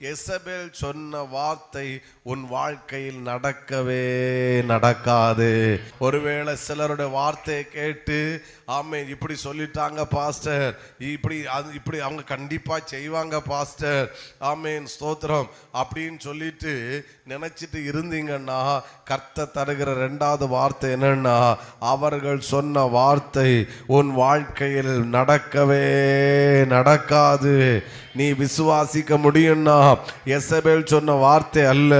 எசபேல் சொன்ன வார்த்தை உன் வாழ்க்கையில் நடக்கவே நடக்காது. ஒருவேளை சிலருடைய வார்த்தையை கேட்டு ஆமே இப்படி சொல்லிட்டாங்க பாஸ்டர். இப்படி அது இப்படி அவங்க கண்டிப்பாக செய்வாங்க பாஸ்டர். ஆமேன் ஸ்தோத்திரம். அப்படின்னு சொல்லிட்டு நினச்சிட்டு இருந்தீங்கன்னா கர்த்த தருகிற ரெண்டாவது வார்த்தை என்னன்னா அவர்கள் சொன்ன வார்த்தை உன் வாழ்க்கையில் நடக்கவே நடக்காது. நீ விசுவாசிக்க முடியும்னா எசபேல் சொன்ன வார்த்தை அல்ல.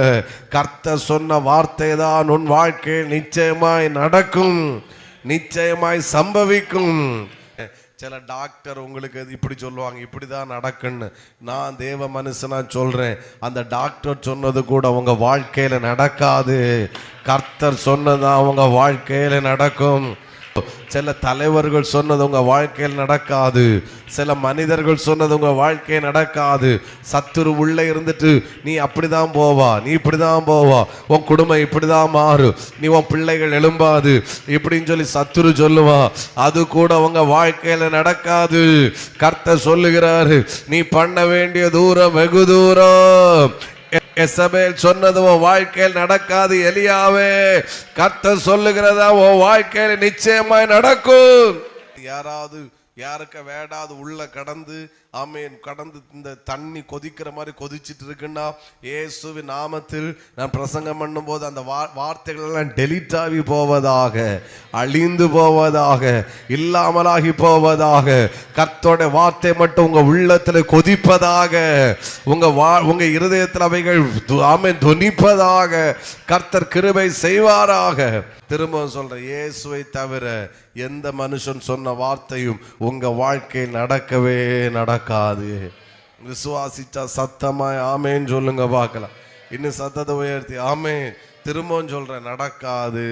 கர்த்தர் சொன்ன வார்த்தை தான் உன் வாழ்க்கையில் நிச்சயமாய் நடக்கும் நிச்சயமாய் சம்பவிக்கும். சில டாக்டர் உங்களுக்கு அது இப்படி சொல்லுவாங்க இப்படி தான் நடக்குன்னு நான் தேவ மனுஷனாக சொல்கிறேன் அந்த டாக்டர் சொன்னது கூட அவங்க வாழ்க்கையில் நடக்காது. கர்த்தர் சொன்னதான் அவங்க வாழ்க்கையில் நடக்கும். சில தலைவர்கள் சொன்னது உங்க வாழ்க்கையில் நடக்காது. சில மனிதர்கள் சொன்னது உங்க வாழ்க்கையில் நடக்காது. சத்துரு உள்ளே இருந்துட்டு நீ அப்படிதான் போவா நீ இப்படிதான் போவா உன் குடும்பம் இப்படிதான் மாறும் நீ உன் பிள்ளைகள் எழும்பாது இப்படின்னு சொல்லி சத்துரு சொல்லுவா. அது கூட உங்க வாழ்க்கையில நடக்காது. கர்த்தர் சொல்லுகிறாரு நீ பண்ண வேண்டிய தூரம் வெகு தூரம். எசபேல் சொன்னது உன் வாழ்க்கையில் நடக்காது எலியாவே. கத்த சொல்லுகிறதா உன் வாழ்க்கையில் நிச்சயமாய் நடக்கும். யாராவது யாருக்க வேடாது உள்ள கடந்து ஆமேன் கடந்து இந்த தண்ணி கொதிக்கிற மாதிரி கொதிச்சுட்டு இருக்குன்னா ஏசுவி நாமத்தில் நான் பிரசங்கம் பண்ணும்போது அந்த வா வார்த்தைகள் எல்லாம் டெலிட் ஆகி போவதாக அழிந்து போவதாக இல்லாமலாகி போவதாக கர்த்தோட வார்த்தை மட்டும் உங்க உள்ளத்துல கொதிப்பதாக உங்க வா உங்க இருதயத்தில் அவைகள் து- துணிப்பதாக கர்த்தர் கிருபை செய்வாராக. திரும்ப சொல்கிறேன் இயேசுவை தவிர எந்த மனுஷன் சொன்ன வார்த்தையும் உங்க வாழ்க்கையில் நடக்கவே நடக்காது. விசுவாசிச்சா சத்தமாய் ஆமேன்னு சொல்லுங்க பார்க்கலாம். இன்னும் சத்தத்தை உயர்த்தி ஆமே திரும்பவும் சொல்கிறேன் நடக்காது.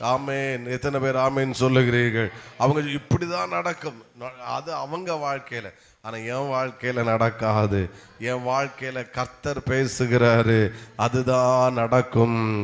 ஆமேன். எத்தனை பேர் ஆமேன்னு சொல்லுகிறீர்கள்? அவங்க இப்படி தான் நடக்கும். அது அவங்க வாழ்க்கையில். ஆனால் என் வாழ்க்கையில் நடக்காது. என் வாழ்க்கையில் கர்த்தர் பேசுகிறாரு. அதுதான் நடக்கும்.